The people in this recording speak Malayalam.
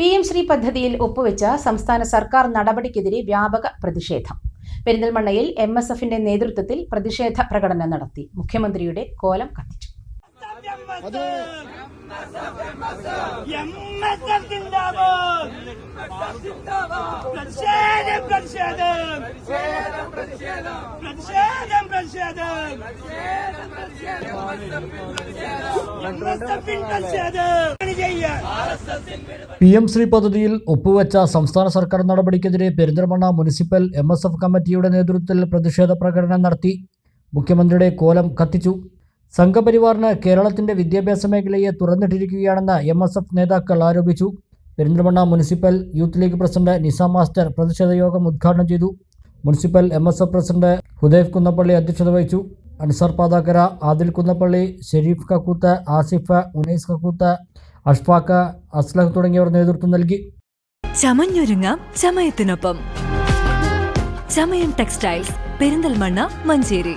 പി എം ശ്രീ പദ്ധതിയിൽ ഒപ്പുവെച്ച സംസ്ഥാന സർക്കാർ നടപടിക്കെതിരെ വ്യാപക പ്രതിഷേധം. പെരിന്തൽമണ്ണയിൽ എം എസ് എഫിന്റെ നേതൃത്വത്തിൽ പ്രതിഷേധ പ്രകടനം നടത്തി. മുഖ്യമന്ത്രിയുടെ കോലം കത്തിച്ചു. പി എം ശ്രീ പദ്ധതിയിൽ ഒപ്പുവെച്ച സംസ്ഥാന സർക്കാർ നടപടിക്കെതിരെ Perinthalmanna municipal M S F കമ്മിറ്റിയുടെ നേതൃത്വത്തിൽ പ്രതിഷേധ പ്രകടനം നടത്തി മുഖ്യമന്ത്രിയുടെ കോലം കത്തിച്ചു. സംഘപരിവാറിന് കേരളത്തിന്റെ വിദ്യാഭ്യാസ മേഖലയെ തുറന്നിട്ടിരിക്കുകയാണെന്ന് എം എസ് എഫ് നേതാക്കൾ ആരോപിച്ചു. Perinthalmanna municipal youth league president Nizam master പ്രതിഷേധ യോഗം ഉദ്ഘാടനം ചെയ്തു. Municipal M S F president Hudaif Kunnappally അധ്യക്ഷത വഹിച്ചു. അൻസർ പാതാക്കര ആദിൽ കുന്നപ്പള്ളി ഷെരീഫ് കക്കൂത്ത് ആസിഫ് ഉനൈസ് കക്കൂത്ത് അഷ്ഫാഖ് അസ്ലഹ് തുടങ്ങിയവർ നേതൃത്വം നൽകി. ചമഞ്ഞൊരുങ്ങാം ചമയത്തിനൊപ്പം. ചമയം ടെക്സ്റ്റൈൽസ് പെരിന്തൽമണ്ണ മഞ്ചേരി.